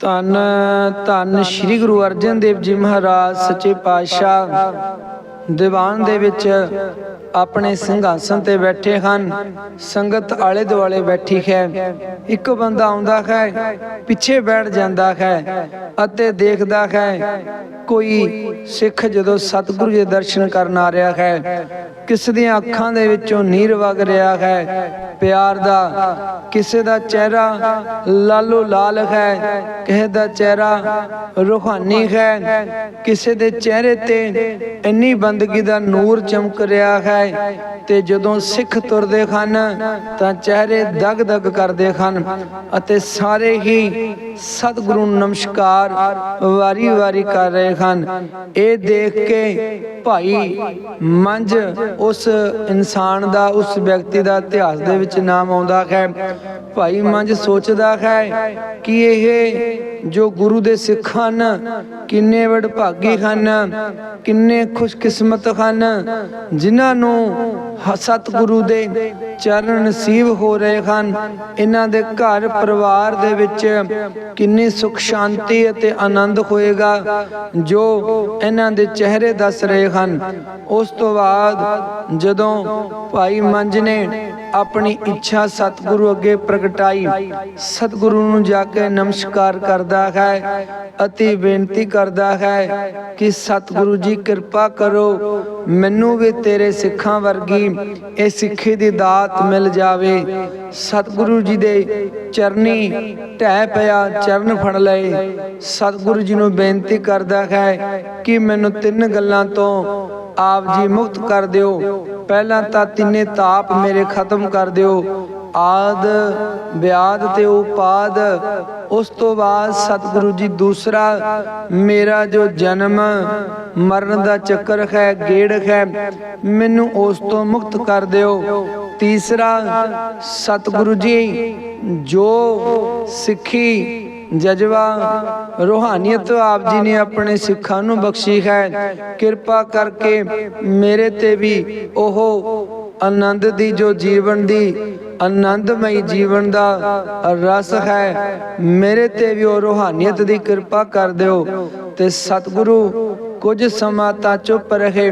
ਧੰਨ ਧੰਨ ਸ੍ਰੀ ਗੁਰੂ ਅਰਜਨ ਦੇਵ ਜੀ ਮਹਾਰਾਜ ਸੱਚੇ ਪਾਤਸ਼ਾਹ। ਦੀਵਾਨ ਦੇ ਵਿੱਚ ਆਪਣੇ ਸਿੰਘਾਸਨ ਤੇ ਬੈਠੇ ਹਨ। ਸੰਗਤ ਆਲੇ ਦੁਆਲੇ ਬੈਠੀ ਹੈ। ਇੱਕ ਬੰਦਾ ਆਉਂਦਾ ਹੈ, ਪਿੱਛੇ ਬੈਠ ਜਾਂਦਾ ਹੈ ਅਤੇ ਦੇਖਦਾ ਹੈ, ਕੋਈ ਸਿੱਖ ਜਦੋਂ ਸਤਿਗੁਰੂ ਦੇ ਦਰਸ਼ਨ ਕਰਨ ਆ ਰਿਹਾ ਹੈ, ਕਿਸ ਦੀਆਂ ਅੱਖਾਂ ਦੇ ਵਿੱਚੋਂ ਨੀਰ ਵਗ ਰਿਹਾ ਹੈ। ਪਿਆਰ ਦਾ ਕਿਸੇ ਦਾ ਚਿਹਰਾ ਲਾਲੋ ਲਾਲ ਹੈ, ਕਿਸੇ ਦਾ ਚਿਹਰਾ ਰੂਹਾਨੀ ਹੈ, ਕਿਸੇ ਦੇ ਚਿਹਰੇ ਤੇ ਇੰਨੀ ਬੰਦਗੀ ਦਾ ਨੂਰ ਚਮਕ ਰਿਹਾ ਹੈ ਤੇ ਜਦੋਂ ਸਿੱਖ ਤੁਰਦੇ ਹਨ, ਤਾਂ ਚਿਹਰੇ ਦਗ ਦਗ ਕਰਦੇ ਹਨ ਅਤੇ ਸਾਰੇ ਹੀ ਸਤਿਗੁਰੂ ਨਮਸਕਾਰ ਵਾਰੀ ਵਾਰੀ ਕਰ ਰਹੇ ਹਨ। ਇਹ ਦੇਖ ਕੇ ਭਾਈ ਮੰਝ ਉਸ ਇਨਸਾਨ ਦਾ, ਉਸ ਵਿਅਕਤੀ ਦਾ ਇਤਿਹਾਸ ਦੇ ਵਿੱਚ ਨਾਮ ਆਉਂਦਾ ਹੈ। ਭਾਈ ਮੰਝ ਸੋਚਦਾ ਹੈ ਕਿ ਇਹ ਜੋ ਗੁਰੂ ਦੇ ਸਿੱਖ ਹਨ, ਕਿੰਨੇ ਵਡਭਾਗੀ ਹਨ, ਕਿੰਨੇ ਖੁਸ਼ਕਿਸਮਤ ਹਨ, ਜਿਨ੍ਹਾਂ ਨੂੰ ਸਤਿਗੁਰੂ ਦੇ ਚਰਨ ਨਸੀਬ ਹੋ ਰਹੇ ਹਨ। ਇਹਨਾਂ ਦੇ ਘਰ ਪਰਿਵਾਰ ਦੇ ਵਿੱਚ ਕਿੰਨੀ ਸੁਖ, ਸ਼ਾਂਤੀ ਅਤੇ ਆਨੰਦ ਹੋਏਗਾ, ਜੋ ਇਹਨਾਂ ਦੇ ਚਿਹਰੇ ਦੱਸ ਰਹੇ ਹਨ। ਉਸ ਤੋਂ ਬਾਅਦ ਜਦੋਂ ਭਾਈ ਮੰਜ ਨੇ ਆਪਣੀ ਇੱਛਾ ਸਤਿਗੁਰੂ ਅੱਗੇ ਪ੍ਰਗਟਾਈ, ਸਤਿਗੁਰੂ ਨੂੰ ਜਾ ਕੇ ਨਮਸਕਾਰ ਕਰਦਾ ਹੈ ਅਤੇ ਬੇਨਤੀ ਕਰਦਾ ਹੈ ਕਿ ਸਤਿਗੁਰੂ ਜੀ ਕਿਰਪਾ ਕਰੋ ਮੈਨੂੰ ਵੀ ਤੇਰੇ ਸਿੱਖਾਂ ਵਰਗੀ ਇਹ ਸਿੱਖੀ ਦੀ ਦਾਤ ਮਿਲ ਜਾਵੇ। ਸਤਿਗੁਰੂ ਜੀ ਦੇ ਚਰਨੀ ਢਹਿ ਪਿਆ, ਚਰਨ ਫੜ ਲਏ। ਸਤਿਗੁਰੂ ਜੀ ਨੂੰ ਬੇਨਤੀ ਕਰਦਾ ਹੈ ਕਿ ਮੈਨੂੰ ਤਿੰਨ ਗੱਲਾਂ ਤੋਂ ਆਪ ਜੀ ਮੁਕਤ ਕਰ ਦਿਓ। ਪਹਿਲਾਂ ਤਾਂ ਤਿੰਨੇ ਤਾਪ ਮੇਰੇ ਖਤਮ ਕਰ ਦਿਓ। ਆਦ, ਵਿਆਦ ਤੇ ਉਪਾਦ, ਉਸ ਤੋਂ ਬਾਅਦ ਸਤਿਗੁਰੂ ਜੀ ਦੂਸਰਾ, ਮੇਰਾ ਜੋ ਜਨਮ, ਮਰਨ ਦਾ ਚੱਕਰ ਹੈ, ਗੇੜ ਹੈ, ਮੈਨੂੰ ਉਸ ਤੋਂ ਮੁਕਤ ਕਰ ਦਿਓ। ਤੀਸਰਾ, ਸਤਿਗੁਰੂ ਜੀ, ਜੋ ਸਿੱਖੀ, ਜਜ਼ਬਾ, ਰੋਹਾਨੀਅਤ ਆਪ ਜੀ ਨੇ ਆਪਣੇ ਸਿੱਖਾਂ ਨੂੰ ਬਖਸ਼ੀ ਹੈ, ਕਿਰਪਾ ਕਰਕੇ ਮੇਰੇ ਤੇ ਵੀ ਉਹ ਆਨੰਦ ਦੀ ਜੋ ਜੀਵਨ ਦੀ ਆਨੰਦਮਈ ਜੀਵਨ ਦਾ ਰਸ ਹੈ। ਮੇਰੇ ਤੇ ਵੀ ਉਹ ਰੋਹਾਨੀਅਤ ਦੀ ਕਿਰਪਾ ਕਰ ਦਿਓ ਤੇ ਸਤਿਗੁਰੂ, ਕੁਝ ਸਮਾਂ ਤਾਂ ਚੁੱਪ ਰਹੇ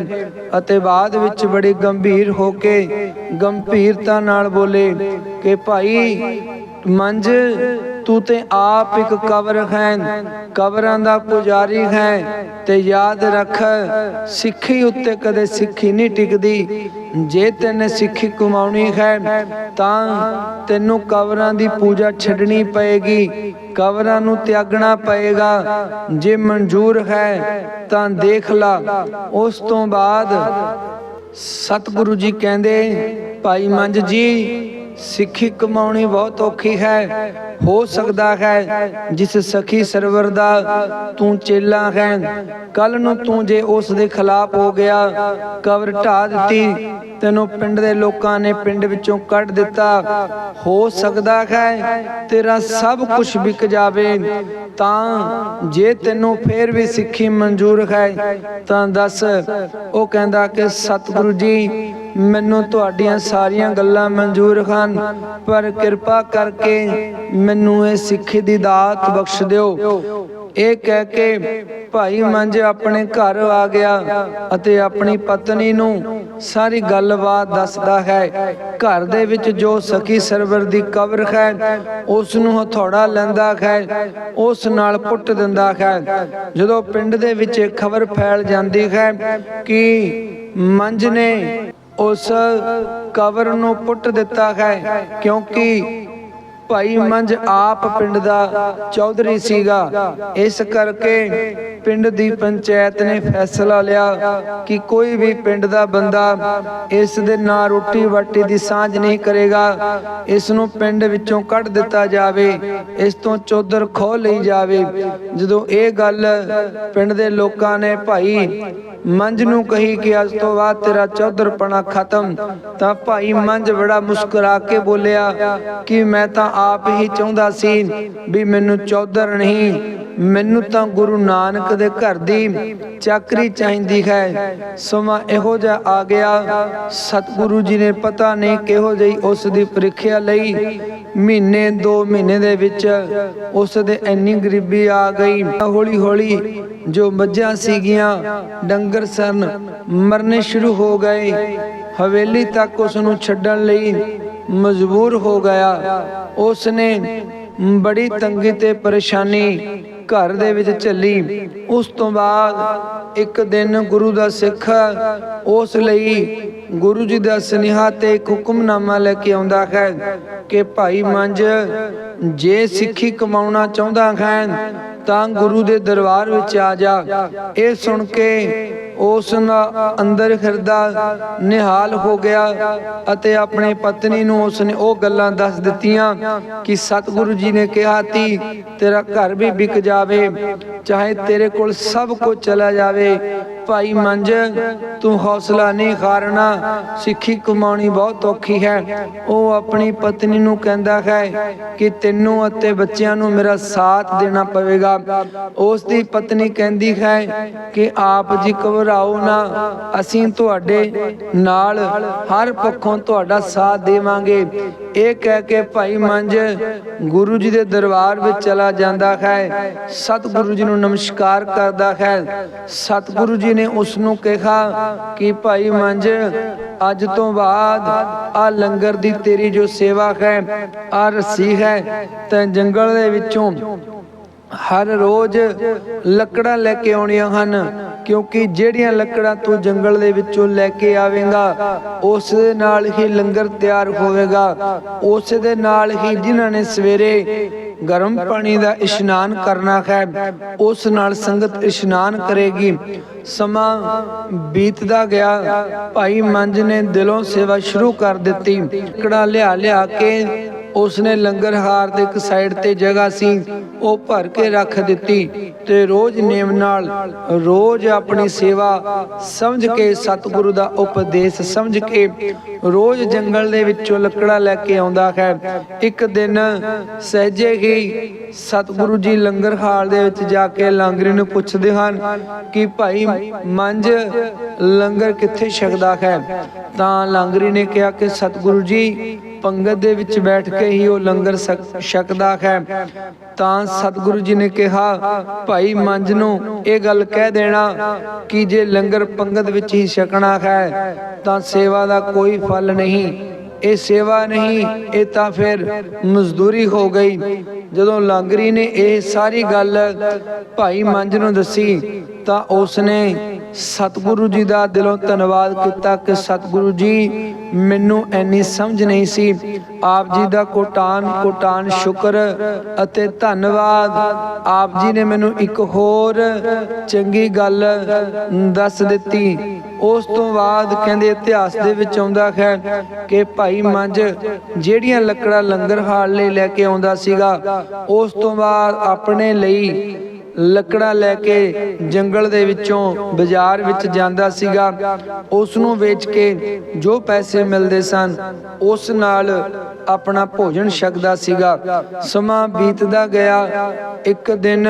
ਅਤੇ ਬਾਅਦ ਵਿੱਚ ਬੜੀ ਗੰਭੀਰ ਹੋ ਕੇ ਗੰਭੀਰਤਾ ਨਾਲ ਬੋਲੇ ਕਿ ਭਾਈ ਮੰਜ ਤੂੰ ਤੇ ਆਪ ਇੱਕ ਕਬਰ ਹੈ, ਕਬਰਾਂ ਦਾ ਪੁਜਾਰੀ ਹੈ, ਤੇ ਯਾਦ ਰੱਖ, ਸਿੱਖੀ ਉੱਤੇ ਕਦੇ ਸਿੱਖੀ ਨਹੀਂ ਟਿਕਦੀ। ਜੇ ਤੈਨੇ ਸਿੱਖੀ ਕਮਾਉਣੀ ਹੈ, ਤਾਂ ਤੈਨੂੰ ਕਬਰਾਂ ਦੀ ਪੂਜਾ ਛੱਡਣੀ ਪਏਗੀ, ਕਬਰਾਂ ਨੂੰ ਤਿਆਗਣਾ ਪਏਗਾ। ਜੇ ਮਨਜ਼ੂਰ ਹੈ, ਤਾਂ ਦੇਖ ਲਾ, ਉਸ ਤੋਂ ਬਾਅਦ ਸਤਿਗੁਰੂ ਜੀ ਕਹਿੰਦੇ, ਭਾਈ ਮੰਜ ਜੀ ਸਿੱਖੀ ਕਮਾਉਣੀ ਬਹੁਤ ਔਖੀ ਹੈ। ਹੋ ਸਕਦਾ ਹੈ ਜਿਸ ਸਖੀ ਸਰਵਰ ਦਾ ਤੂੰ ਚੇਲਾ ਹੈ। ਕੱਲ ਨੂੰ ਤੂੰ ਜੇ ਉਸ ਦੇ ਖਿਲਾਫ ਹੋ ਗਿਆ, ਕਬਰ ਢਾ ਦਿੱਤੀ, ਤੈਨੂੰ ਪਿੰਡ ਦੇ ਲੋਕਾਂ ਨੇ ਪਿੰਡ ਵਿੱਚੋਂ ਕੱਢ ਦਿੱਤਾ। ਹੋ ਸਕਦਾ ਹੈ ਤੇਰਾ ਸਭ ਕੁਝ ਵਿਕ ਜਾਵੇ। ਤਾਂ ਜੇ ਤੈਨੂੰ ਫੇਰ ਵੀ ਸਿੱਖੀ ਮਨਜ਼ੂਰ ਹੈ, ਤਾਂ ਦੱਸ, ਉਹ ਕਹਿੰਦਾ ਕਿ, ਸਤਿਗੁਰੂ ਜੀ, ਮੈਨੂੰ ਤੁਹਾਡੀਆਂ ਸਾਰੀਆਂ ਗੱਲਾਂ ਮਨਜ਼ੂਰ ਹਨ। ਪਰ ਕਿਰਪਾ ਕਰਕੇ ਮੈਨੂੰ ਇਹ ਸਿੱਖੀ ਦੀ ਦਾਤ ਬਖਸ਼ ਦਿਓ। ਇਹ ਕਹਿ ਕੇ ਭਾਈ ਮੰਝ ਆਪਣੇ ਘਰ ਆ ਗਿਆ ਅਤੇ ਆਪਣੀ ਪਤਨੀ ਨੂੰ ਸਾਰੀ ਗੱਲਬਾਤ ਦੱਸਦਾ ਹੈ। ਘਰ ਦੇ ਵਿੱਚ ਜੋ ਸਖੀ ਸਰਵਰ ਦੀ ਕਬਰ ਹੈ ਉਸ ਨੂੰ ਹਥੌੜਾ ਲੈਂਦਾ ਹੈ, ਉਸ ਨਾਲ ਪੁੱਟ ਦਿੰਦਾ ਹੈ। ਜਦੋਂ ਪਿੰਡ ਦੇ ਵਿੱਚ ਖਬਰ ਫੈਲ ਜਾਂਦੀ ਹੈ ਕਿ ਮੰਜ ਨੇ ਉਸ ਕਬਰ ਨੂੰ ਪੁੱਟ ਦਿੱਤਾ ਹੈ, ਕਿਉਂਕਿ ਭਾਈ ਮੰਝ ਆਪ ਪਿੰਡ ਦਾ ਚੌਧਰੀ ਸੀਗਾ। ਇਸ ਕਰਕੇ ਪਿੰਡ ਦੀ ਪੰਚਾਇਤ ਨੇ ਫੈਸਲਾ ਲਿਆ ਕਿ ਕੋਈ ਵੀ ਪਿੰਡ ਦਾ ਬੰਦਾ ਇਸ ਦੇ ਨਾਂ ਰੋਟੀ ਵਾਟੀ ਦੀ ਸਾਂਝ ਨਹੀਂ ਕਰੇਗਾ। ਇਸ ਨੂੰ ਪਿੰਡ ਵਿੱਚੋਂ ਕੱਢ ਦਿੱਤਾ ਜਾਵੇ, ਇਸ ਤੋਂ ਚੌਧਰ ਖੋਹ ਲਈ ਜਾਵੇ। ਜਦੋਂ ਇਹ ਗੱਲ ਪਿੰਡ ਦੇ ਲੋਕਾਂ ਨੇ ਭਾਈ ਮੰਜ ਨੂੰ ਕਹੀ ਕਿ ਅੱਜ ਤੋਂ ਬਾਅਦ ਤੇਰਾ ਚੌਧਰਪਣਾ ਖਤਮ। ਤਾਂ ਭਾਈ ਮੰਜ ਬੜਾ ਮੁਸਕਰਾ ਕੇ ਬੋਲਿਆ ਕਿ ਮੈਂ ਤਾਂ ਆਪ ਹੀ ਚਾਹੁੰਦਾ ਸੀ ਵੀ ਮੈਨੂੰ ਚੌਧਰ ਨਹੀਂ ਮੈਨੂੰ ਤਾਂ ਗੁਰੂ ਨਾਨਕ ਦੇ ਘਰ ਦੀ ਚਾਕਰੀ ਚਾਹੀਦੀ ਹੈ। ਸਮਾਂ ਇਹੋ ਜਿਹਾ ਆ ਗਿਆ। ਸਤਿਗੁਰੂ ਜੀ ਨੇ ਪਤਾ ਨਹੀਂ ਕਿਹੋ ਜਿਹੀ ਉਸ ਦੀ ਪ੍ਰੀਖਿਆ ਲਈ। ਮਹੀਨੇ 2 ਮਹੀਨੇ ਦੇ ਵਿੱਚ ਉਸ ਦੇ ਇੰਨੀ ਗਰੀਬੀ ਆ ਗਈ। ਹੌਲੀ ਹੌਲੀ ਜੋ ਮੱਝਾਂ ਸੀਗੀਆਂ, ਡੰਗਰ ਸਨ, ਮਰਨੇ ਸ਼ੁਰੂ ਹੋ ਗਏ। ਹਵੇਲੀ ਤੱਕ ਉਸ ਨੂੰ ਛੱਡਣ ਲਈ ਮਜਬੂਰ ਹੋ ਗਿਆ। ਉਸ ਨੇ ਬੜੀ ਤੰਗੀ ਤੇ ਪਰੇਸ਼ਾਨੀ ਘਰ ਦੇ ਵਿੱਚ ਝੱਲੀ ਉਸ ਤੋਂ ਬਾਅਦ ਇੱਕ ਦਿਨ ਗੁਰੂ ਦਾ ਸਿੱਖ ਉਸ ਲਈ ਗੁਰੂ ਜੀ ਦਾ ਸੁਨੇਹਾ ਤੇ ਇੱਕ ਹੁਕਮਨਾਮਾ ਲੈ ਕੇ ਆਉਂਦਾ ਹੈ ਕਿ ਭਾਈ ਮੰਜ ਜੇ ਸਿੱਖੀ ਕਮਾਉਣਾ ਚਾਹੁੰਦਾ ਹੈ ਤਾਂ ਗੁਰੂ ਦੇ ਦਰਬਾਰ ਵਿੱਚ ਆ ਜਾ। ਇਹ ਸੁਣ ਕੇ ਉਸ ਦਾ ਅੰਦਰ ਹਿਰਦਾ ਨਿਹਾਲ ਹੋ ਗਿਆ ਅਤੇ ਆਪਣੇ ਪਤਨੀ ਨੂੰ ਉਸ ਨੇ ਉਹ ਗੱਲਾਂ ਦੱਸ ਦਿੱਤੀਆਂ ਕਿ ਸਤਿਗੁਰੂ ਜੀ ਨੇ ਕਿਹਾ ਤੀ, ਤੇਰਾ ਘਰ ਵੀ ਵਿਕ ਜਾਵੇ, ਚਾਹੇ ਤੇਰੇ ਕੋਲ ਸਭ ਕੁਝ ਚਲਾ ਜਾਵੇ। ਭਾਈ ਮੰਝ, ਤੂੰ ਹੌਸਲਾ ਨਹੀਂ ਹਾਰਨਾ, ਸਿੱਖੀ ਕਮਾਉਣੀ ਬਹੁਤ ਔਖੀ ਹੈ। ਉਹ ਆਪਣੀ ਪਤਨੀ ਨੂੰ ਕਹਿੰਦਾ ਹੈ ਕਿ ਤੈਨੂੰ ਅਤੇ ਬੱਚਿਆਂ ਨੂੰ ਮੇਰਾ ਸਾਥ ਦੇਣਾ ਪਵੇਗਾ। ਉਸ ਦੀ ਪਤਨੀ ਕਹਿੰਦੀ ਹੈ ਕਿ ਆਪ ਜੀ ਕਬਰ ਘਬਰਾਓ ਨਾ, ਅਸੀਂ ਤੁਹਾਡੇ ਨਾਲ ਹਰ ਪੱਖੋਂ ਤੁਹਾਡਾ ਸਾਥ ਦੇਵਾਂਗੇ। ਇਹ ਕਹਿ ਕੇ ਭਾਈ ਮੰਝ ਗੁਰੂ ਜੀ ਦੇ ਦਰਬਾਰ ਵਿੱਚ ਚਲਾ ਜਾਂਦਾ ਹੈ। ਸਤਿਗੁਰੂ ਜੀ ਨੂੰ ਨਮਸਕਾਰ ਕਰਦਾ ਹੈ। ਸਤਿਗੁਰੂ ਜੀ ਨੇ ਉਸ ਨੂੰ ਕਿਹਾ ਕਿ ਭਾਈ ਮੰਜ ਅੱਜ ਤੋਂ ਬਾਅਦ ਆ ਲੰਗਰ ਦੀ ਤੇਰੀ ਜੋ ਸੇਵਾ ਹੈ ਆ ਰੱਸੀ ਹੈ, ਤੈਂ ਜੰਗਲ ਦੇ ਵਿੱਚੋਂ ਹਰ ਰੋਜ਼ ਲੱਕੜਾਂ ਲੈ ਕੇ ਆਉਣੀਆਂ ਹਨ, ਕਿਉਂਕਿ ਜਿਹੜੀਆਂ ਲੱਕੜਾਂ ਤੂੰ ਜੰਗਲ ਦੇ ਵਿੱਚੋਂ ਲੈ ਕੇ ਆਵੇਂਗਾ ਉਸ ਦੇ ਨਾਲ ਹੀ ਲੰਗਰ ਤਿਆਰ ਹੋਵੇਗਾ। ਉਸ ਦੇ ਨਾਲ ਹੀ ਜਿਨ੍ਹਾਂ ਨੇ ਸਵੇਰੇ ਗਰਮ ਪਾਣੀ ਦਾ ਇਸ਼ਨਾਨ ਕਰਨਾ ਹੈ, ਉਸ ਨਾਲ ਸੰਗਤ ਇਸ਼ਨਾਨ ਕਰੇਗੀ। ਸਮਾਂ ਬੀਤਦਾ ਗਿਆ, ਭਾਈ ਮੰਜ ਨੇ ਦਿਲੋਂ ਸੇਵਾ ਸ਼ੁਰੂ ਕਰ ਦਿੱਤੀ। ਲੱਕੜਾਂ ਲਿਆ ਲਿਆ ਕੇ ਉਸਨੇ ਲੰਗਰ ਹਾਰ ਦੇ ਇੱਕ ਸਾਈਡ ਤੇ ਜਗ੍ਹਾ ਸੀ। ਉਹ ਭਰ ਕੇ ਰੱਖ ਦਿੱਤੀ ਤੇ ਰੋਜ਼ ਨੇਮ ਨਾਲ, ਰੋਜ਼ ਆਪਣੀ ਸੇਵਾ ਸਮਝ ਕੇ ਸਤਿਗੁਰੂ ਦਾ ਉਪਦੇਸ਼ ਸਮਝ ਕੇ, ਰੋਜ਼ ਜੰਗਲ ਦੇ ਵਿੱਚੋਂ ਲੱਕੜਾ ਲੈ ਕੇ ਆਉਂਦਾ ਹੈ। ਇੱਕ ਦਿਨ ਸਹਿਜੇ ਹੀ ਸਤਿਗੁਰੂ ਜੀ ਲੰਗਰ ਹਾਲ ਦੇ ਵਿੱਚ ਜਾ ਕੇ ਲਾਂਗਰੀ ਨੂੰ ਪੁੱਛਦੇ ਹਨ ਕਿ ਭਾਈ ਮੰਜ ਲੰਗਰ ਕਿੱਥੇ ਛਕਦਾ ਹੈ? ਤਾਂ ਲਾਂਗਰੀ ਨੇ ਕਿਹਾ ਕਿ ਸਤਿਗੁਰੂ ਜੀ, ਪੰਗਤ ਦੇ ਵਿੱਚ ਬੈਠ ਕੇ ਹੀ ਉਹ ਲੰਗਰ ਛਕਦਾ ਹੈ। ਤਾਂ ਸਤਿਗੁਰੂ ਜੀ ਨੇ ਕਿਹਾ, ਭਾਈ ਮੰਝ ਨੂੰ ਇਹ ਗੱਲ ਕਹਿ ਦੇਣਾ ਕਿ ਜੇ ਲੰਗਰ ਪੰਗਤ ਵਿੱਚ ਹੀ ਛਕਣਾ ਹੈ, ਤਾਂ ਸੇਵਾ ਦਾ ਕੋਈ ਫਲ ਨਹੀਂ। ਇਹ ਸੇਵਾ ਨਹੀਂ, ਇਹ ਤਾਂ ਫਿਰ ਮਜ਼ਦੂਰੀ ਹੋ ਗਈ। ਜਦੋਂ ਲਾਂਗਰੀ ਨੇ ਇਹ ਸਾਰੀ ਗੱਲ ਭਾਈ ਮੰਜ ਨੂੰ ਦੱਸੀ, ਤਾਂ ਉਸ ਨੇ ਸਤਿਗੁਰੂ ਜੀ ਦਾ ਦਿਲੋਂ ਧੰਨਵਾਦ ਕੀਤਾ ਕਿ ਸਤਿਗੁਰੂ ਜੀ ਮੈਨੂੰ ਐਨੀ ਸਮਝ ਨਹੀਂ ਸੀ। ਆਪ ਜੀ ਦਾ ਕੋਟਾਨ ਕੋਟਾਨ ਸ਼ੁਕਰ ਅਤੇ ਧੰਨਵਾਦ। ਆਪ ਜੀ ਨੇ ਮੈਨੂੰ ਇੱਕ ਹੋਰ ਚੰਗੀ ਗੱਲ ਦੱਸ ਦਿੱਤੀ। ਉਸ ਤੋਂ ਬਾਅਦ ਕਹਿੰਦੇ ਇਤਿਹਾਸ ਦੇ ਵਿੱਚ ਆਉਂਦਾ ਹੈ ਕਿ ਭਾਈ ਮੰਝ ਜਿਹੜੀਆਂ ਲੱਕੜਾਂ ਲੰਗਰ ਹਾਲ ਲਈ ਲੈ ਕੇ ਆਉਂਦਾ ਸੀਗਾ, ਉਸ ਤੋਂ ਬਾਅਦ ਆਪਣੇ ਲਈ ਲੱਕੜਾਂ ਲੈ ਕੇ ਜੰਗਲ ਦੇ ਵਿੱਚੋਂ ਬਾਜ਼ਾਰ ਵਿੱਚ ਜਾਂਦਾ ਸੀਗਾ। ਉਸ ਨੂੰ ਵੇਚ ਕੇ ਜੋ ਪੈਸੇ ਮਿਲਦੇ ਸਨ, ਉਸ ਨਾਲ ਆਪਣਾ ਭੋਜਨ ਛਕਦਾ ਸੀਗਾ। ਸਮਾਂ ਬੀਤਦਾ ਗਿਆ। ਇੱਕ ਦਿਨ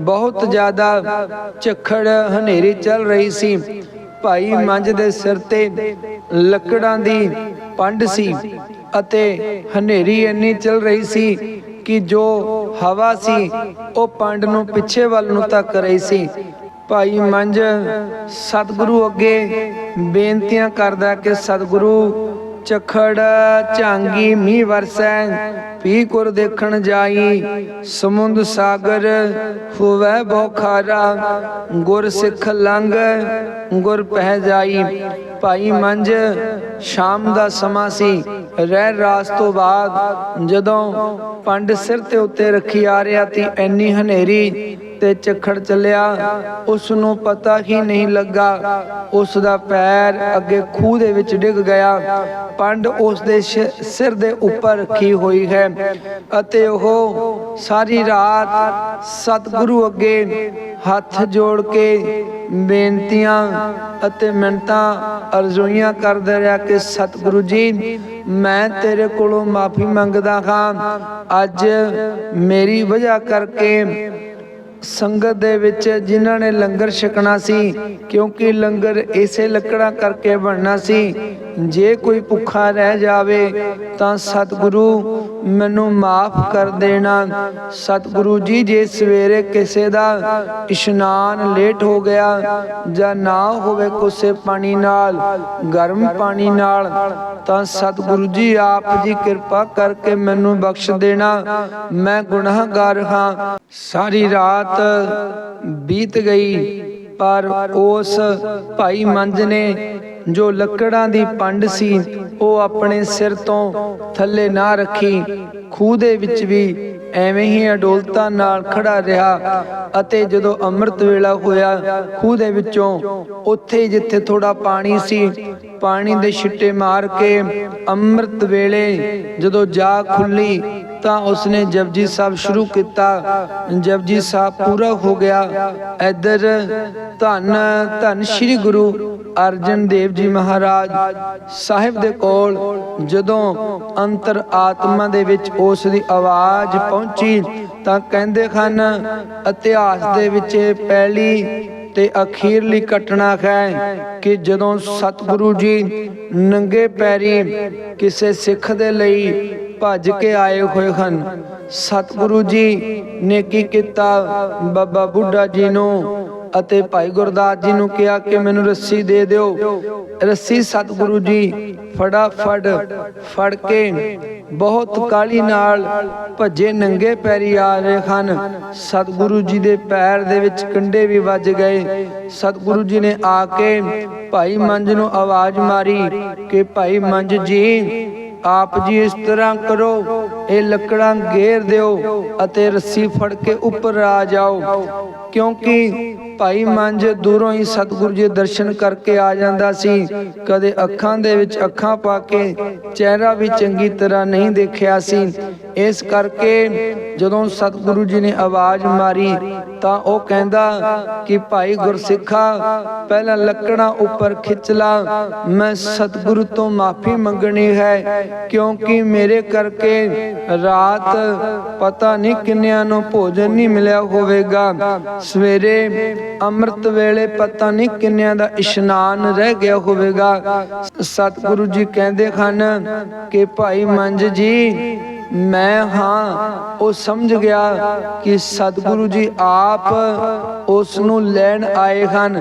ਬਹੁਤ ਜ਼ਿਆਦਾ ਝੱਖੜ ਹਨੇਰੀ ਚੱਲ ਰਹੀ ਸੀ। ਭਾਈ ਮੰਝ ਦੇ ਸਿਰ ਤੇ ਲੱਕੜਾਂ ਦੀ ਪੰਡ ਸੀ ਅਤੇ ਹਨੇਰੀ ਇੰਨੀ ਚੱਲ ਰਹੀ ਸੀ ਕਿ ਜੋ ਹਵਾ ਸੀ, ਉਹ ਪੰਡ ਨੂੰ ਪਿੱਛੇ ਵੱਲ ਨੂੰ ਤੱਕ ਰਹੀ ਸੀ। ਭਾਈ ਮੰਝ ਸਤਿਗੁਰੂ ਅੱਗੇ ਬੇਨਤੀਆਂ ਕਰਦਾ ਕਿ ਸਤਿਗੁਰੂ ਚਖੜ ਝਾਂਗੀ ਮੀਂਹ ਵਰਸੈ ਪੀ ਕੁਰ ਦੇਖਣ ਜਾਈ, ਸਮੁੰਦ ਸਾਗਰ ਹੋਵੇ ਬਹੁ ਗੁਰ ਸਿੱਖ ਲੰਘ, ਗੁਰ ਪਹਿ ਜਾਈ। ਭਾਈ ਮੰਜ ਸ਼ਾਮ ਦਾ ਸਮਾਂ ਸੀ, ਰਹਿ ਰਾਸ ਤੋਂ ਬਾਅਦ ਜਦੋਂ ਪੰਡ ਸਿਰ ਤੇ ਉੱਤੇ ਰੱਖੀ ਆ ਰਿਹਾ ਤੀ, ਐਨੀ ਹਨੇਰੀ ਤੇ ਝੱਖੜ ਚੱਲਿਆ। ਉਸ ਨੂੰ ਪਤਾ ਹੀ ਨਹੀਂ ਲੱਗਾ। ਉਸ ਦਾ ਪੈਰ ਅੱਗੇ ਖੂਹ ਦੇ ਵਿੱਚ ਡਿੱਗ ਗਿਆ। ਪੰਡ ਉਸ ਦੇ ਸਿਰ ਦੇ ਉੱਪਰ ਰੱਖੀ ਹੋਈ ਹੈ ਅਤੇ ਉਹ ਸਾਰੀ ਰਾਤ ਸਤਿਗੁਰੂ ਅੱਗੇ ਹੱਥ ਜੋੜ ਕੇ ਬੇਨਤੀਆਂ ਅਤੇ ਮਿੰਤਾਂ ਅਰਜ਼ੋਈਆਂ ਕਰਦਾ ਰਿਹਾ ਕਿ, ਸਤਿਗੁਰੂ ਜੀ, ਮੈਂ ਤੇਰੇ ਕੋਲੋਂ ਮਾਫੀ ਮੰਗਦਾ ਹਾਂ। ਅੱਜ ਮੇਰੀ ਵਜ੍ਹਾ ਕਰਕੇ ਸੰਗਤ ਦੇ ਵਿੱਚ ਜਿਨ੍ਹਾਂ ਨੇ ਲੰਗਰ ਛਕਣਾ ਸੀ, ਕਿਉਂਕਿ ਲੰਗਰ ਇਸੇ ਲੱਕੜਾਂ ਕਰਕੇ ਬਣਨਾ ਸੀ ਜੇ ਕੋਈ ਭੁੱਖਾ ਰਹਿ ਜਾਵੇ ਤਾਂ ਸਤਿਗੁਰੂ ਮੈਨੂੰ ਮਾਫ ਕਰ ਦੇਣਾ। ਸਤਿਗੁਰੂ ਜੀ, ਜੇ ਸਵੇਰੇ ਕਿਸੇ ਦਾ ਇਸ਼ਨਾਨ ਲੇਟ ਹੋ ਗਿਆ ਜਾਂ ਨਾ ਹੋਵੇ ਕੋਸੇ ਪਾਣੀ ਨਾਲ, ਗਰਮ ਪਾਣੀ ਨਾਲ, ਤਾਂ ਸਤਿਗੁਰੂ ਜੀ ਆਪ ਜੀ ਕਿਰਪਾ ਕਰਕੇ ਮੈਨੂੰ ਬਖਸ਼ ਦੇਣਾ। ਮੈਂ ਗੁਨਾਹਗਾਰ ਹਾਂ। ਸਾਰੀ ਰਾਤ ਬੀਤ ਗਈ, ਪਰ ਉਸ ਭਾਈ ਮੰਜ ਨੇ ਜੋ ਲੱਕੜਾਂ ਦੀ ਪੰਡ ਸੀ, ਉਹ ਆਪਣੇ ਸਿਰ ਤੋਂ ਥੱਲੇ ਨਾ ਰੱਖੀ। ਖੂਹ ਦੇ ਵਿੱਚ ਵੀ ਐਵੇਂ ਹੀ ਅਡੋਲਤਾ ਨਾਲ ਖੜਾ ਰਿਹਾ ਅਤੇ ਜਦੋਂ ਅੰਮ੍ਰਿਤ ਵੇਲਾ ਹੋਇਆ, ਖੂਹ ਦੇ ਵਿੱਚੋਂ ਉੱਥੇ ਹੀ ਜਿੱਥੇ ਥੋੜਾ ਪਾਣੀ ਸੀ, ਪਾਣੀ ਦੇ ਛਿੱਟੇ ਮਾਰ ਕੇ ਅੰਮ੍ਰਿਤ ਵੇਲੇ ਜਦੋਂ ਜਾ ਖੁੱਲੀ ਤਾਂ ਉਸਨੇ ਜਪਜੀ ਸਾਹਿਬ ਸ਼ੁਰੂ ਕੀਤਾ। ਜਪਜੀ ਸਾਹਿਬ ਪੂਰਾ ਹੋ ਗਿਆ। ਇੱਧਰ ਧੰਨ ਧੰਨ ਸ੍ਰੀ ਗੁਰੂ ਅਰਜਨ ਦੇਵ ਜੀ ਮਹਾਰਾਜ ਸਾਹਿਬ ਦੇ ਕੋਲ ਜਦੋਂ ਅੰਤਰ ਆਤਮਾ ਦੇ ਵਿੱਚ ਉਸ ਦੀ ਆਵਾਜ਼ ਪਹੁੰਚੀ ਤਾਂ ਕਹਿੰਦੇ ਹਨ, ਇਤਿਹਾਸ ਦੇ ਵਿੱਚ ਇਹ ਪਹਿਲੀ ਤੇ ਅਖੀਰਲੀ ਘਟਨਾ ਹੈ ਕਿ ਜਦੋਂ ਸਤਿਗੁਰੂ ਜੀ ਨੰਗੇ ਪੈਰੀ ਕਿਸੇ ਸਿੱਖ ਦੇ ਲਈ ਭੱਜ ਕੇ ਆਏ ਹੋਏ ਹਨ। ਸਤਿਗੁਰੂ ਜੀ ਨੇ ਕੀ ਕੀਤਾ? ਬਾਬਾ ਬੁੱਢਾ ਜੀ ਨੂੰ ਅਤੇ ਭਾਈ ਗੁਰਦਾਸ ਜੀ ਨੂੰ ਕਿਹਾ ਕਿ ਮੈਨੂੰ ਰੱਸੀ ਦੇ ਦਿਓ। ਰੱਸੀ ਸਤਿਗੁਰੂ ਜੀ ਫਟਾਫਟ ਫੜ ਕੇ ਬਹੁਤ ਕਾਲੀ ਨਾਲ ਭੱਜੇ ਨੰਗੇ ਪੈਰੀ ਆ ਰਹੇ ਹਨ। ਸਤਿਗੁਰੂ ਜੀ ਦੇ ਪੈਰ ਦੇ ਵਿੱਚ ਕੰਡੇ ਵੀ ਵੱਜ ਗਏ। ਸਤਿਗੁਰੂ ਜੀ ਨੇ ਆ ਕੇ ਭਾਈ ਮੰਜ ਨੂੰ ਆਵਾਜ਼ ਮਾਰੀ ਕਿ ਭਾਈ ਮੰਜ ਜੀ ਆਪ ਜੀ ਇਸ ਤਰ੍ਹਾਂ ਕਰੋ। ਇਹ ਲੱਕੜਾਂ ਘੇਰ ਦਿਓ ਅਤੇ ਰੱਸੀ ਫੜ ਕੇ ਉੱਪਰ ਆ ਜਾਓ। ਕਿਉਂਕਿ ਭਾਈ ਮੰਝ ਦੂਰੋਂ ਹੀ ਸਤਿਗੁਰੂ ਜੀ ਦਰਸ਼ਨ ਕਰਕੇ ਆ ਜਾਂਦਾ ਸੀ। ਕਦੇ ਅੱਖਾਂ ਦੇ ਵਿੱਚ ਅੱਖਾਂ ਪਾ ਕੇ ਚਿਹਰਾ ਵੀ ਚੰਗੀ ਤਰ੍ਹਾਂ ਨਹੀਂ ਦੇਖਿਆ ਸੀ। ਇਸ ਕਰਕੇ ਜਦੋਂ ਸਤਿਗੁਰੂ ਜੀ ਨੇ ਆਵਾਜ਼ ਮਾਰੀ ਤਾਂ ਉਹ ਕਹਿੰਦਾ ਕਿ ਭਾਈ ਗੁਰਸਿੱਖਾ, ਪਹਿਲਾਂ ਲੱਕੜਾਂ ਉੱਪਰ ਖਿੱਚ ਲਾ। ਮੈਂ ਸਤਿਗੁਰੂ ਤੋਂ ਮਾਫੀ ਮੰਗਣੀ ਹੈ। ਕਿਉਂਕਿ ਮੇਰੇ ਕਰਕੇ ਰਾਤ ਪਤਾ ਨਹੀਂ ਕਿੰਨਿਆਂ ਨੂੰ ਭੋਜਨ ਨਹੀਂ ਮਿਲਿਆ ਹੋਵੇਗਾ। ਸਵੇਰੇ ਅੰਮ੍ਰਿਤ ਵੇਲੇ ਪਤਾ ਨਹੀਂ ਕਿੰਨਿਆਂ ਦਾ ਇਸ਼ਨਾਨ ਰਹਿ ਗਿਆ ਹੋਵੇਗਾ। ਸਤਿਗੁਰੂ ਜੀ ਕਹਿੰਦੇ ਹਨ ਕਿ ਭਾਈ ਮੰਝ ਜੀ, ਮੈਂ ਹਾਂ, ਉਹ ਸਮਝ ਗਿਆ ਕਿ ਸਤਿਗੁਰੂ ਜੀ ਆਪ ਉਸ ਨੂੰ ਲੈਣ ਆਏ ਹਨ,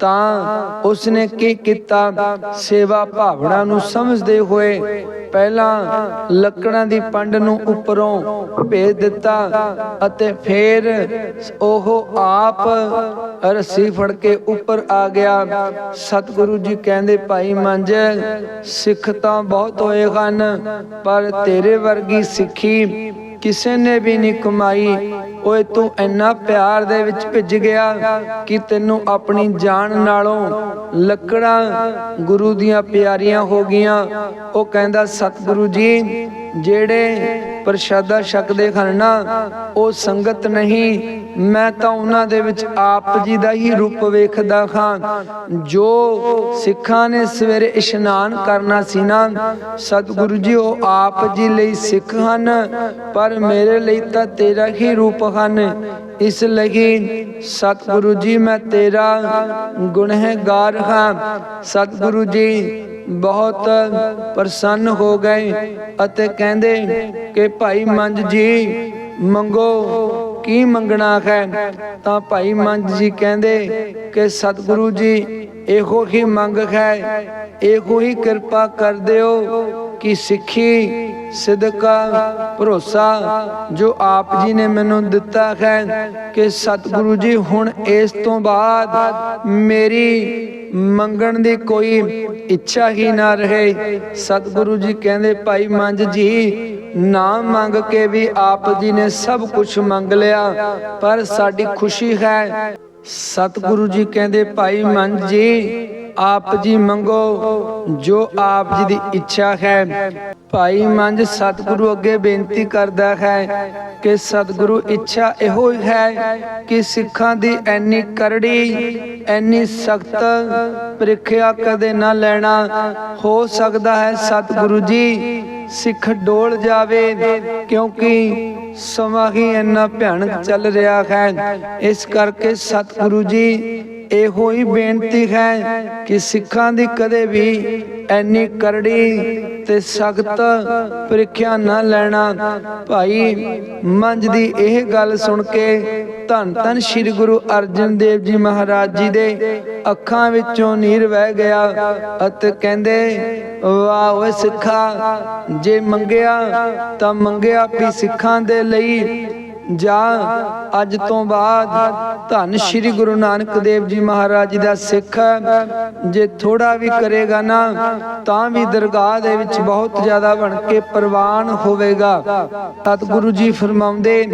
ਤਾਂ ਉਸ ਨੇ ਕੀ ਕੀਤਾ? ਸੇਵਾ ਭਾਵਨਾ ਨੂੰ ਸਮਝਦੇ ਹੋਏ ਪਹਿਲਾਂ ਲੱਕੜਾਂ ਦੀ ਪੰਡ ਨੂੰ ਉੱਪਰੋਂ ਭੇਜ ਦਿੱਤਾ ਅਤੇ ਫਿਰ ਉਹ ਆਪ ਰੱਸੀ ਫੜ ਕੇ ਉੱਪਰ ਆ ਗਿਆ। ਸਤਿਗੁਰੂ ਜੀ ਕਹਿੰਦੇ, ਭਾਈ ਮੰਝ, ਸਿੱਖ ਤਾਂ ਬਹੁਤ ਹੋਏ ਹਨ, ਪਰ ਤੇਰੇ ਵਰਗੀ ਸਿੱਖੀ ਕਿਸੇ ਨੇ ਵੀ ਨਹੀਂ ਕਮਾਈ। ਓਏ ਤੂੰ ਇੰਨਾ ਪਿਆਰ ਦੇ ਵਿੱਚ ਭਿੱਜ ਗਿਆ ਕਿ ਤੈਨੂੰ ਆਪਣੀ ਜਾਨ ਨਾਲੋਂ ਲੱਕੜਾਂ ਗੁਰੂ ਦੀਆਂ ਪਿਆਰੀਆਂ ਹੋ ਗਈਆਂ। ਉਹ ਕਹਿੰਦਾ, ਸਤਿਗੁਰੂ ਜੀ ਜਿਹੜੇ ਪ੍ਰਸ਼ਾਦਾ ਛਕਦੇ ਹਨ ਨਾ, ਉਹ ਸੰਗਤ ਨਹੀਂ, ਮੈਂ ਤਾਂ ਉਹਨਾਂ ਦੇ ਵਿੱਚ ਆਪ ਜੀ ਦਾ ਹੀ ਰੂਪ ਵੇਖਦਾ ਹਾਂ। ਜੋ ਸਿੱਖਾਂ ਨੇ ਸਵੇਰੇ ਇਸ਼ਨਾਨ ਕਰਨਾ ਸੀ ਨਾ, ਸਤਿਗੁਰੂ ਜੀ ਉਹ ਆਪ ਜੀ ਲਈ ਸਿੱਖ ਹਨ, ਪਰ ਮੇਰੇ ਲਈ ਤਾਂ ਤੇਰਾ ਹੀ ਰੂਪ ਹਨ। ਇਸ ਲਈ ਸਤਿਗੁਰੂ ਜੀ, ਮੈਂ ਤੇਰਾ ਗੁਨਹਗਾਰ ਹਾਂ। ਸਤਿਗੁਰੂ ਜੀ ਬਹੁਤ ਪ੍ਰਸੰਨ ਹੋ ਗਏ ਅਤੇ ਕਹਿੰਦੇ ਕਿ ਭਾਈ ਮੰਜ ਜੀ, ਮੰਗੋ, ਕੀ ਮੰਗਣਾ ਹੈ? ਤਾਂ ਭਾਈ ਮੰਜ ਜੀ ਕਹਿੰਦੇ ਕਿ ਸਤਿਗੁਰੂ ਜੀ, ਇਹੋ ਹੀ ਮੰਗ ਹੈ, ਇਹੋ ਹੀ ਕਿਰਪਾ ਕਰ ਦਿਓ ਕਿ ਸਿੱਖੀ ਸਿਦਕਾ, ਭਰੋਸਾ ਜੋ ਆਪ ਜੀ ਨੇ ਮੈਨੂੰ ਦਿੱਤਾ ਹੈ ਕਿ ਸਤਿਗੁਰੂ ਜੀ, ਹੁਣ ਇਸ ਤੋਂ ਬਾਅਦ ਮੇਰੀ ਮੰਗਣ ਦੀ ਕੋਈ ਇੱਛਾ ਹੀ ਨਾ ਰਹੇ। ਸਤਿਗੁਰੂ ਜੀ ਕਹਿੰਦੇ, ਭਾਈ ਮੰਝ ਜੀ, ਨਾ ਮੰਗ ਕੇ ਵੀ ਆਪ ਜੀ ਨੇ ਸਭ ਕੁਝ ਮੰਗ ਲਿਆ, ਪਰ ਸਾਡੀ ਖੁਸ਼ੀ ਹੈ। ਸਤਿਗੁਰੂ ਜੀ ਕਹਿੰਦੇ, ਭਾਈ ਮੰਝ ਜੀ ਆਪ ਜੀ ਮੰਗੋ, ਜੋ ਆਪ ਜੀ ਦੀ ਇੱਛਾ ਹੈ। ਭਾਈ ਮੰਝ ਸਤਿਗੁਰੂ ਅੱਗੇ ਬੇਨਤੀ ਕਰਦਾ ਹੈ ਕਿ ਸਤਿਗੁਰੂ ਇੱਛਾ ਇਹੋ ਹੈ ਕਿ ਸਿੱਖਾਂ ਦੀ ਐਨੀ ਕਰੜੀ ਐਨੀ ਸਖਤ ਪ੍ਰੀਖਿਆ ਕਦੇ ਨਾ ਲੈਣਾ। ਹੋ ਸਕਦਾ ਹੈ ਸਤਿਗੁਰੂ ਜੀ, ਸਿੱਖ ਡੋਲ ਜਾਵੇ, ਕਿਉਂਕਿ ਸਮਾਂ ਹੀ ਇੰਨਾ ਭਿਆਨਕ ਚੱਲ ਰਿਹਾ ਹੈ। ਇਸ ਕਰਕੇ ਸਤਿਗੁਰੂ ਜੀ ਇਹੋ ਹੀ ਬੇਨਤੀ ਹੈ ਕਿ ਸਿੱਖਾਂ ਦੀ ਕਦੇ ਵੀ ਐਨੀ ਕਰੜੀ ਤੇ ਸਖਤ ਪ੍ਰੀਖਿਆ ਨਾ ਲੈਣਾ। ਭਾਈ, ਮੰਝ ਦੀ ਇਹ ਗੱਲ ਸੁਣ ਕੇ ਧੰਨ ਧੰਨ ਸ੍ਰੀ ਗੁਰੂ ਅਰਜਨ ਦੇਵ ਜੀ ਮਹਾਰਾਜ ਜੀ ਦੇ ਅੱਖਾਂ ਵਿੱਚੋਂ ਨੀਰ ਵਹਿ ਗਿਆ ਅਤੇ ਕਹਿੰਦੇ, ਵਾਹ ਓਏ ਸਿੱਖਾ, ਜੇ ਮੰਗਿਆ ਤਾਂ ਮੰਗਿਆ ਵੀ ਸਿੱਖਾਂ ਦੇ ਲਈ ਜਾਂ ਅੱਜ ਤੋਂ ਬਾਅਦ ਧੰਨ ਸ੍ਰੀ ਗੁਰੂ ਨਾਨਕ ਦੇਵ ਜੀ ਮਹਾਰਾਜ ਜੀ ਦਾ ਸਿੱਖ ਜੇ ਥੋੜਾ ਵੀ ਕਰੇਗਾ ਨਾ, ਤਾਂ ਵੀ ਦਰਗਾਹ ਦੇ ਵਿੱਚ ਬਹੁਤ ਜ਼ਿਆਦਾ ਬਣ ਕੇ ਪ੍ਰਵਾਨ ਹੋਵੇਗਾ। ਸਤਿਗੁਰੂ ਜੀ ਫਰਮਾਉਂਦੇ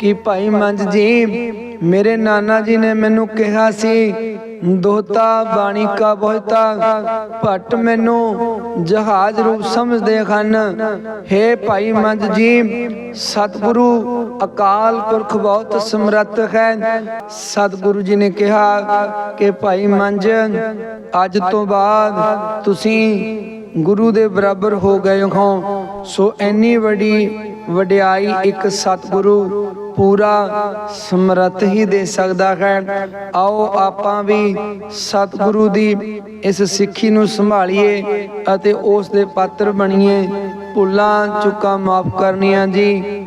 ਕਿ ਭਾਈ ਮੰਝ ਜੀ, ਮੇਰੇ ਨਾਨਾ ਜੀ ਨੇ ਮੈਨੂੰ ਕਿਹਾ ਸੀ ਦੋਤਾ ਬਾਣੀ ਕਾ ਬੋਹਤਾ, ਭੱਟ ਮੈਨੂੰ ਜਹਾਜ਼ ਰੂਪ ਸਮਝਦੇ ਹਨ। हे ਭਾਈ ਮੰਝ ਜੀ, ਸਤਿਗੁਰੂ ਅਕਾਲ ਪੁਰਖ ਬਹੁਤ ਸਮਰੱਥ ਹੈ। ਸਤਿਗੁਰੂ ਜੀ ਨੇ ਕਿਹਾ ਕਿ ਭਾਈ ਮੰਝ, ਅੱਜ ਤੋਂ ਬਾਅਦ ਤੁਸੀਂ ਗੁਰੂ ਦੇ ਬਰਾਬਰ ਹੋ ਗਏ ਹੋ। ਸੋ ਇੰਨੀ ਵੱਡੀ ਵਡਿਆਈ ਇੱਕ ਸਤਿਗੁਰੂ ਪੂਰਾ ਸਮਰੱਥ ਹੀ ਦੇ ਸਕਦਾ ਹੈ। ਆਓ ਆਪਾਂ ਵੀ ਸਤਿਗੁਰੂ ਦੀ ਇਸ ਸਿੱਖੀ ਨੂੰ ਸੰਭਾਲੀਏ ਅਤੇ ਉਸ ਦੇ ਪਾਤਰ ਬਣੀਏ। ਭੁੱਲਾਂ, ਚੁੱਕਾਂ ਮਾਫ ਕਰਨੀਆਂ ਜੀ।